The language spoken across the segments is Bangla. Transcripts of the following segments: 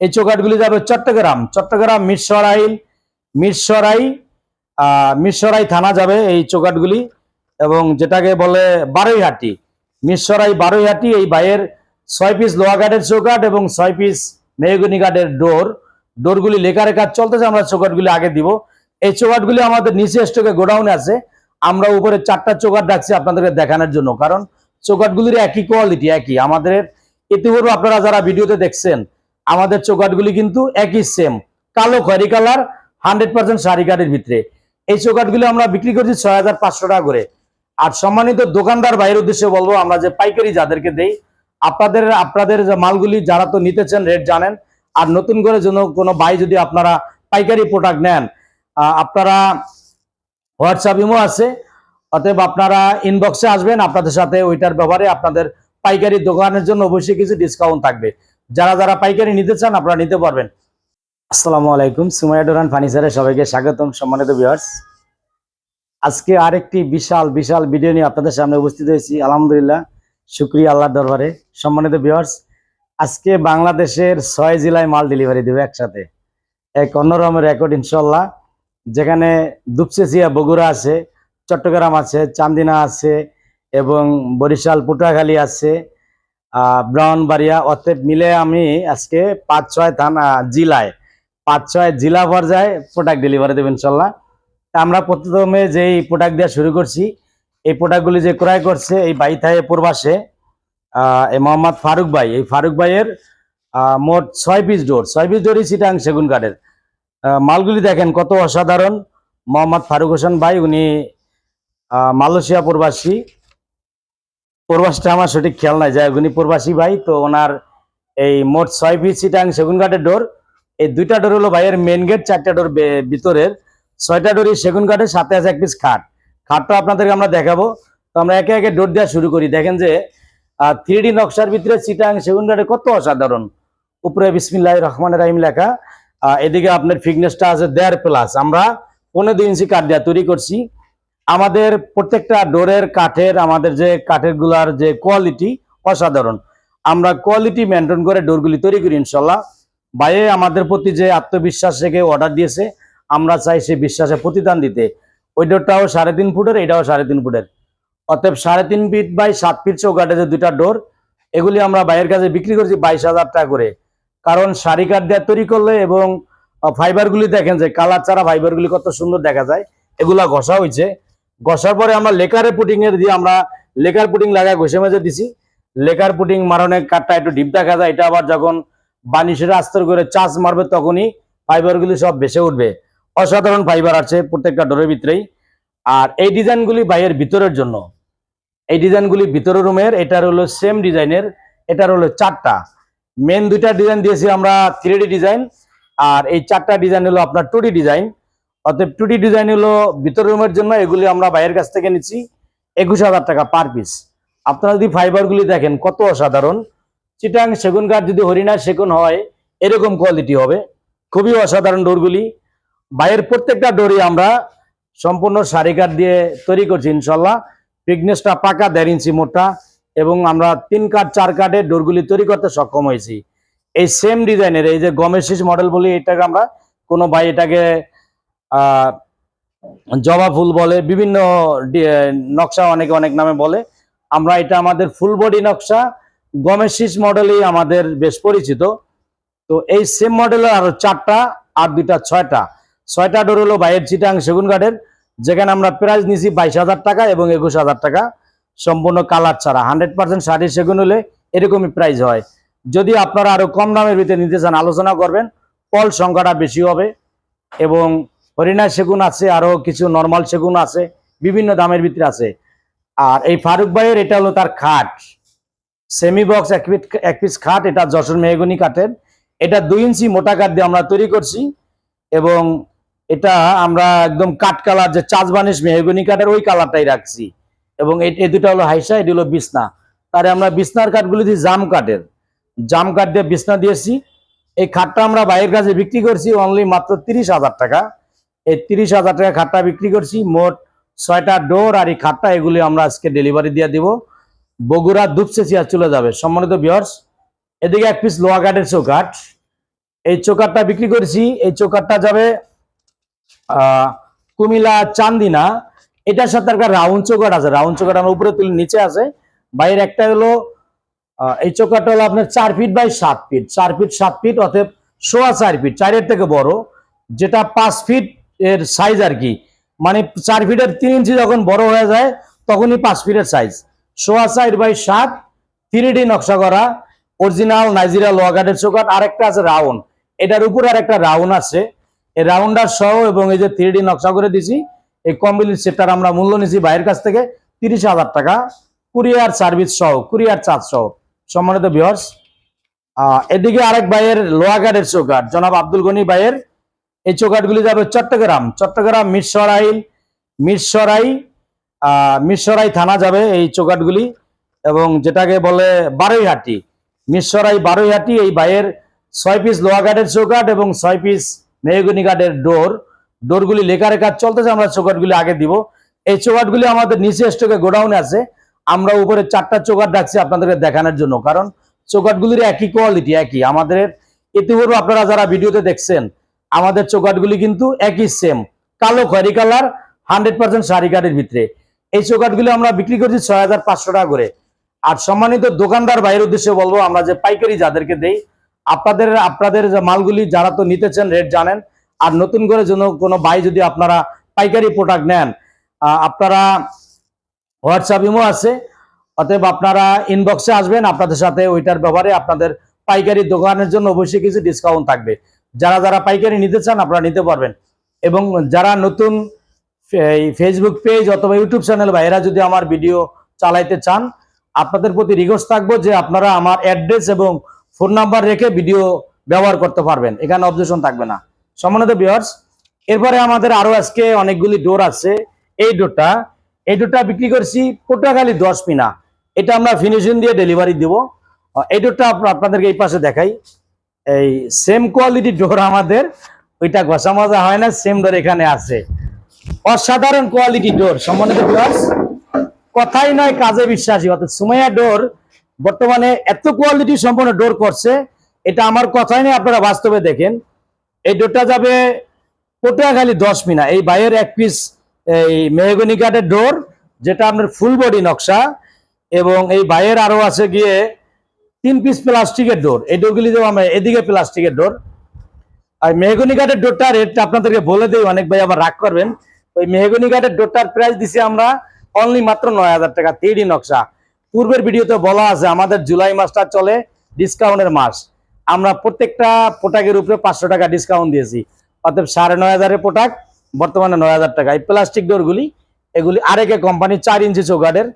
এই চৌকাটগুলি যাবে চট্টগ্রাম চট্টগ্রাম মিরসরাই আহ, মিরসরাই থানা যাবে এই চৌকাটগুলি এবং যেটাকে বলে বারৈহাটি মিরসরাই বারৈহাটি এই বাইয়ের ছয় পিস লোহা কাঠের চৌকাট এবং ছয় পিস মেহগুনি কাঠের ডোর। ডোরগুলি লেখার কাজ চলতেছে আমরা চৌকাটগুলি আগে দিব। এই চৌকাটগুলি আমাদের নিচে স্টকে গোডাউনে আছে। আমরা উপরে চারটা চৌকাট রাখছি আপনাদেরকে দেখানোর জন্য কারণ চৌকাটগুলির একই কোয়ালিটি একই। আমাদের ইতিপূর্বে আপনারা যারা ভিডিওতে দেখছেন আমাদের চৌকাটগুলি কিন্তু একই সেম কালো খয়রি কালার হান্ড্রেড পার্সেন্ট শাড়ি কাঠের ভিতরে। এই চৌকাটগুলি আমরা বিক্রি করছি ছয় হাজার পাঁচশো টাকা করে। আর সম্মানিত দোকানদার বাইরের উদ্দেশ্যে বলব, আমরা যে পাইকারি যাদেরকে দেই, আপনাদের আপনাদের যে মালগুলি যারা তো নিতেছেন রেট জানেন, আর নতুন করে যেন কোনো ভাই যদি আপনারা পাইকারি প্রোডাক্ট নেন আপনারা হোয়াটসঅ্যাপ ইমো আছে, অতএব আপনারা ইনবক্সে আসবেন, আপনাদের সাথে ওইটার ব্যাপারে আপনাদের পাইকারি দোকানের জন্য অবশ্যই কিছু ডিসকাউন্ট থাকবে। যারা যারা পাইকারি নিতে চান, আপনারা নিতে পারবেন। আসসালামু আলাইকুম, সুমাইয়া ডোরান ফার্নিচারে সবাইকে স্বাগতম সম্মানিত ভিউয়ার্স আজকে আরেকটি বিশাল বিশাল ভিডিও নিয়ে আপনাদের সামনে উপস্থিত হয়েছি। আলহামদুলিল্লাহ, শুক্রিয়া আল্লাহর দরবারে। সম্মানিত ভিউয়ার্স আজকে বাংলাদেশের ছয় জেলায় মাল ডেলিভারি দেবে একসাথে। এক অন্যরকমের রেকর্ড ইনশাল্লাহ যেখানে দুপচেচিয়া বগুড়া আছে, চট্টগ্রাম আছে, চান্দিনা আছে, এবং বরিশাল পুটাখালী আছে ব্রাহ্মণবাড়িয়া, অতএব মিলে আমি আজকে পাঁচ ছয় থানা জেলায়, পাঁচ ছয় জেলা পর্যায়ে প্রোডাক্ট ডেলিভারি দেবো ইনশাল্লাহ। তা আমরা প্রথমে যেই প্রোডাক্ট দেওয়া শুরু করছি, এই প্রোডাক্টগুলি যে ক্রয় করছে এই বাইথায় প্রবাসে এই মোহাম্মদ ফারুক ভাই। এই ফারুক ভাইয়ের মোট ছয় পিস ডোর ছয় পিস ডোরই সিটাং সেগুন কাঠের। মালগুলি দেখেন কত অসাধারণ। মোহাম্মদ ফারুক হোসেন ভাই, উনি মালয়েশিয়া প্রবাসী। প্রবাসটা আমার সঠিক খেয়াল নাই। হোক, উনি প্রবাসী ভাই তো ওনার এই মোট ছয় পিস সিটাং সেগুন কাঠের ডোর। এই দুইটা ডোর হলো ভাইয়ের মেন গেট চারটা ডোর ভিতরের। ছয়টা ডোরই সেগুন কাঠের সাথে আছে এক পিস খাট। খাটটা আপনাদেরকে আমরা দেখাবো। তো আমরা একে একে ডোর দেওয়া শুরু করি। দেখেন যে থ্রি ডি নকশার ভিতরে চিটাং সেগুন কাঠের কত অসাধারণ। উপরে বিসমিল্লাহ রহমান রাহিম লেখা। এদিকে আপনার ফিটনেসটা আছে দেড় প্লাস আমরা পনেরো দুই ইঞ্চি কাঠ দেওয়া তৈরি করছি। আমাদের প্রত্যেকটা ডোরের কাঠের, আমাদের যে কাঠেরগুলার যে কোয়ালিটি অসাধারণ। আমরা কোয়ালিটি মেনটেন করে ডোরগুলি তৈরি করি ইনশাল্লাহ বাইরে আমাদের প্রতি যে আত্মবিশ্বাস রেখে অর্ডার দিয়েছে, আমরা চাই সে বিশ্বাসে প্রতিদান দিতে। ওই ডোরটাও সাড়ে তিন ফুটের, এটাও সাড়ে তিন ফুটের। অতএব সাড়ে তিন ফিট বাই সাত ফিট চৌকাঠে যে দুইটা ডোর, এগুলি আমরা বাইরের কাছে বিক্রি করছি বাইশ হাজার টাকা করে। কারণ শাড়ি কাঠ দিয়ে তৈরি করলে এবং ফাইবারগুলি দেখেন যে কালার ছাড়া ফাইবারগুলি কত সুন্দর দেখা যায়। এগুলা ঘষা হয়েছে ঘষার পরে আমরা লেকারে পুটিং এর দিয়ে আমরা লেকার পুটিং লাগায় ঘষে মেজে দিছি। লেকার পুটিং মারণের কাঠটা একটু ডিপ দেখা যায়, এটা আবার যখন বানিশের আস্তর করে চাষ মারবে তখনই ফাইবারগুলি সব ভেসে উঠবে। অসাধারণ ফাইবার আছে প্রত্যেকটা ডোরের ভিতরেই। আর এই ডিজাইনগুলি বাইরের ভিতরের জন্য। এই ডিজাইনগুলি ভিতরের রুমের এটার হলো সেম ডিজাইনের এটার হলো চারটা। মেন দুইটা ডিজাইন দিয়েছি আমরা থ্রি ডিজাইন আর এই চারটা ডিজাইন হলো আপনার টু ডিজাইন অতএব টুটি ডিজাইন হলো ভিতর রুমের জন্য, এগুলি আমরা বাইরের কাছ থেকে নিচ্ছি। একুশ হাজার টাকা পার পিস আপনারা যদি ফাইবারগুলি দেখেন, কত অসাধারণ। চিটাং সেগুন কাঠ যদি হরিণা, সেগুন হয়, এরকম কোয়ালিটি হবে। খুবই অসাধারণ ডোরগুলি বাইরের প্রত্যেকটা ডোরই আমরা সম্পূর্ণ সারি কাঠ দিয়ে তৈরি করছি, ইনশাল্লাহ। ফিটনেসটা পাকা, দেড় ইঞ্চি মোটা, এবং আমরা তিন কাঠ, চার কাঠের ডোরগুলি তৈরি করতে সক্ষম হয়েছি। এই সেম ডিজাইনের এই যে গমের শীষ মডেল বলি, এটাকে আমরা কোনো ভাই এটাকে জবা ফুল বলে, বিভিন্ন নকশা অনেকে অনেক নামে বলে। আমরা এটা আমাদের ফুল বডি নকশা, গমের শীষ মডেলই আমাদের বেশ পরিচিত। তো এই সেম মডেলের আরও চারটা, আর দুইটা, ছয়টা। ছয়টা ডোর হলো বাইরের চিটাং সেগুন কাঠের যেখানে আমরা প্রাইস নিছি বাইশ হাজার টাকা এবং একুশ হাজার টাকা। সম্পূর্ণ কালার ছাড়া, হান্ড্রেড পার্সেন্ট শাড়ি সেগুন হলে এরকমই প্রাইস হয়। যদি আপনারা আরও কম দামের ভিতরে নিতে চান, আলোচনা করবেন পল সংখ্যাটা বেশি হবে এবং হরিণা সেগুন আছে, আরও কিছু নর্মাল সেগুন আছে, বিভিন্ন দামের ভিতরে আছে। আর এই ফারুক ভাইয়ের এটা হলো তার খাট। সেমি বক্স এক পিস খাট, এটা যশোর মেহগুনি কাঠের। এটা দুই ইঞ্চি মোটা কাঠ দিয়ে আমরা তৈরি করছি এবং এটা আমরা একদম কাঠ কালার, যে চাষ বানিশ মেহগুনি কাঠের ওই কালারটাই রাখছি। এবং এই দুটা হলো হাইসা, এটি হলো বিছনা। তারে আমরা বিছনার কাঠগুলি দিয়ে জাম কাঠের। জাম কাঠ দিয়ে বিছনা দিয়েছি। এই খাটটা আমরা বাইরের কাছে বিক্রি করছি অনলি মাত্র তিরিশ হাজার টাকা। এই তিরিশ হাজার টাকা খাটটা বিক্রি করছি। মোট ছয়টা ডোর আর এই খাটটা এগুলি আমরা আজকে ডেলিভারি দিয়ে দিব। বগুড়া দুপসেচিয়া চলে যাবে। সম্মানিত বিয়ার্স এদিকে এক পিস লোহা কাঠের চৌকাঠ। এই চোকারটা বিক্রি করেছি। এই চোকারটা যাবে আহ, কুমিল্লা চান্দিনা। এটার সাথে একটা রাউন্ড চোকার আছে। রাউন্ড চোকার আমার উপরে তুলে নিচে আছে। বাইরের একটা হলো এই চোকারটা হলো আপনার চার ফিট বাই সাত ফিট চার ফিট সাত ফিট অতএব সোয়া চার ফিট চারের থেকে বড়। যেটা পাঁচ ফিট এর সাইজ আর কি। মানে চার ফিটের তিন ইঞ্চি যখন বড় হয়ে যায়, তখনই পাঁচ ফিটের সাইজ সোয়া চার বাই সাত থ্রি নকশা করা অরিজিনাল নাইজেরিয়া লোয়াগার্ডের চোকাট আরেকটা আছে রাউন্ড এটার উপরে আরেকটা রাউন্ড আছে। এই রাউন্ডার সহ এবং এই যে থ্রি নকশা করে দিছি, এই কম্বিলির সেটটার আমরা মূল্য নিছি বাইরের কাছ থেকে তিরিশ হাজার টাকা। কুরিয়ার সার্ভিস সহ, কুরিয়ার চার্জ সহ। সম্মানিত বিহর্স এদিকে আরেক ভাইয়ের লোয়াগার্ডের চৌকাট জনাব আব্দুল গনি ভাইয়ের এই চৌকাটগুলি যাবে চট্টগ্রাম। চট্টগ্রাম মিরসরাই মিরসরাই মিরসরাই থানা যাবে এই চৌকাটগুলি এবং যেটাকে বলে বারোইহাটি মিরসরাই বারোইহাটি এই বাইয়ের ছয় পিস লোয়াগার্ডের চৌকাট এবং ছয় পিস মেহগুনি কাঠের ডোর। ডোরগুলি লেখার কাজ চলতেছে, আমরা চৌকাটগুলি আগে দিব। এই চৌকাটগুলি আমাদের নিচে স্টকে গোডাউনে আছে। আমরা উপরে চারটা চৌকাট রাখছি আপনাদেরকে দেখানোর জন্য, কারণ চৌকাটগুলির একই কোয়ালিটি একই। আমাদের ইতিপূর্বে আপনারা যারা ভিডিওতে দেখছেন আমাদের চৌকাটগুলি কিন্তু একই সেম কালো খয়রি কালার হান্ড্রেড পার্সেন্ট শাড়ি ভিতরে। এই চৌকাটগুলি আমরা বিক্রি করছি ছয় হাজার পাঁচশো টাকা করে। আর সম্মানিত দোকানদার বাইরের উদ্দেশ্যে বলব, আমরা যে পাইকারি যাদেরকে দেই, আপনাদের আপনাদের মালগুলি যারা তো নিতেছেন রেট জানেন, আর নতুন করে যেন কোনো ভাই যদি আপনারা পাইকারি প্রোডাক্ট নেন আপনারা হোয়াটসঅ্যাপ ইমো আছে, অতএব আপনারা ইনবক্সে আসবেন, আপনাদের সাথে ওইটার ব্যাপারে আপনাদের পাইকারি দোকানের জন্য অবশ্যই কিছু ডিসকাউন্ট থাকবে। যারা যারা পাইকারি নিতে চান আপনারা নিতে পারবেন। এবং যারা নতুন এই ফেসবুক পেজ অথবা ইউটিউব চ্যানেল বা এরা যদি আমার ভিডিও চালাইতে চান, আপনাদের প্রতি রিকোয়েস্ট থাকব যে আপনারা আমার অ্যাড্রেস এবং ফোন নাম্বার রেখে ভিডিও ব্যবহার করতে পারবেন। এখানে অবজেকশন থাকবে না। সম্মানিত ভিউয়ার্স এরপরে আমাদের আরও আজকে অনেকগুলি ডোর আছে। এই ডোরটা এই ডোরটা বিক্রি করছি পটুয়াখালী দশ পিনা। এটা আমরা ফিনিশিং দিয়ে ডেলিভারি দিব। এই ডোরটা আপনাদেরকে এই পাশে দেখাই। এই সেম কোয়ালিটি ডোর আমাদের। ওইটা ঘষা মজা হয় না সেম ডোর এখানে আছে। অসাধারণ কোয়ালিটি ডোর, সম্মানিত কথাই নয়, কাজে বিশ্বাসী। অর্থাৎ সুমাইয়া ডোর বর্তমানে এত কোয়ালিটি সম্পন্ন ডোর করছে, এটা আমার কথাই নয়, আপনারা বাস্তবে দেখেন। এই ডোরটা যাবে পটুয়াখালী দশ মিনা, এই বাইরের এক পিস এই মেহগনি কাঠের ডোর, যেটা আপনার ফুল বডি নকশা। এবং এই বাইরের আরও আছে গিয়ে তিন পিস প্লাস্টিকের ডোর এই ডোরগুলি দেবো আমরা এদিকে প্লাস্টিকের ডোর আর মেহগনি কাঠের ডোরটা রেটটা আপনাদেরকে বলে দিই, অনেক ভাই আবার রাগ করবেন। ওই মেহগনি কাঠের ডোরটার প্রাইস দিছি আমরা অনলি মাত্র নয় হাজার টাকা থ্রি নকশা। পূর্বের ভিডিওতে বলা আছে, আমাদের জুলাই মাসটা চলে ডিসকাউন্টের মাস। আমরা প্রত্যেকটা পোটাকের উপরে পাঁচশো টাকা ডিসকাউন্ট দিয়েছি। অর্থাৎ সাড়ে নয় হাজারের পোটাক বর্তমানে নয় হাজার টাকা। এই প্লাস্টিক ডোরগুলি এগুলি আরেকে কোম্পানি চার ইঞ্চি চৌকাঠের।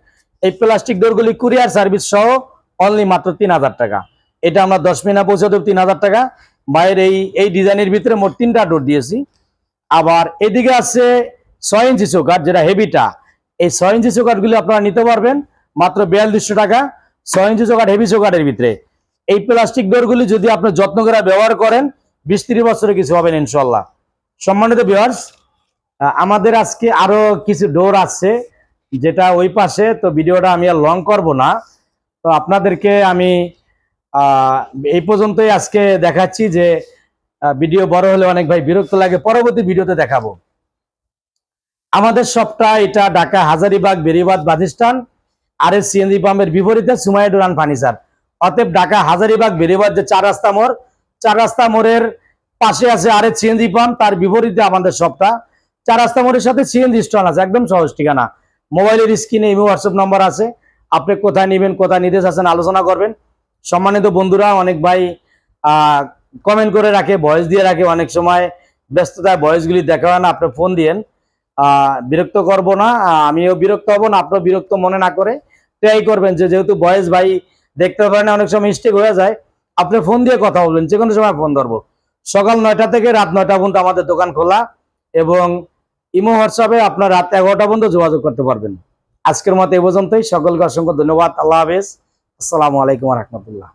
এই প্লাস্টিক ডোরগুলি কুরিয়ার সার্ভিস সহ অনলি মাত্র তিন হাজার টাকা। এটা আমরা দশ মিনা পৌঁছে দেবো তিন হাজার টাকা। বাইরের এই এই ডিজাইনের ভিতরে মোট তিনটা ডোর দিয়েছি। আবার এদিকে আছে ছয় ইঞ্চি চৌকাঠ, যেটা হেভিটা। এই ছয় ইঞ্চি চৌকাঠগুলি আপনারা নিতে পারবেন মাত্র বিয়াল্লিশশো টাকা। ছয় ইঞ্চি চৌকাঠ হেভি চৌকাঠের ভিতরে। এই প্লাস্টিক ডোরগুলি যদি আপনি যত্ন করে ব্যবহার করেন, বিশ ত্রিশ বছরে কিছু হবেন ইনশাল্লাহ সম্মানিত ভিউয়ার্স আমাদের আজকে আরও কিছু ডোর আছে যেটা ওই পাশে, তো ভিডিওটা আমি আর লং করব না। তো আপনাদেরকে আমি এই পর্যন্তই আজকে দেখাচ্ছি যে ভিডিও বড় হলে অনেক ভাই বিরক্ত লাগে, পরবর্তী ভিডিওতে দেখাবো। আমাদের সবটা এটা ঢাকা হাজারিবাগ বেরিবাদ বাদিস্তান আর এস সিএনজি পাম্পের বিপরীতে সুমাই ডুরান ফার্নিচার। অতএব ঢাকা হাজারিবাগ বেরিবাদ যে চার রাস্তা মোড়, চার রাস্তা মোড়ের পাশে আছে আর এস সিএনজি পাম্প, তার বিপরীতে আমাদের সবটা। চার রাস্তা মোড়ের সাথে সিএনজি স্টল আছে, একদম সহজ ঠিকানা। মোবাইলের স্ক্রিনে ইমো হোয়াটসঅ্যাপ নম্বর আছে। আপনি কোথায় নেবেন, কোথায় নিতে চাচ্ছেন আলোচনা করবেন। সম্মানিত বন্ধুরা, অনেক ভাই কমেন্ট করে রাখে ভয়েস দিয়ে রাখে। অনেক সময় ব্যস্ততায় ভয়েসগুলি দেখা হয় না, আপনি ফোন দিয়েন। বিরক্ত করব না আমিও বিরক্ত হব না আপনার বিরক্ত মনে না করে ট্রাই করবেন। যে যেহেতু বয়েস ভাই দেখতে পারেন অনেক সময় মিস্টেক হয়ে যায়, আপনি ফোন দিয়ে কথা বলবেন, যে কোনো সময় ফোন ধরবো। সকাল নয়টা থেকে রাত নয়টা পর্যন্ত আমাদের দোকান খোলা এবং ইমো হোয়াটসঅ্যাপে আপনার রাত এগারোটা পর্যন্ত যোগাযোগ করতে পারবেন। আজকের মতো এই পর্যন্তই। সকলকে অসংখ্য ধন্যবাদ। আল্লাহ হাফেজ। আসসালামু আলাইকুম রহমতুল্লাহ।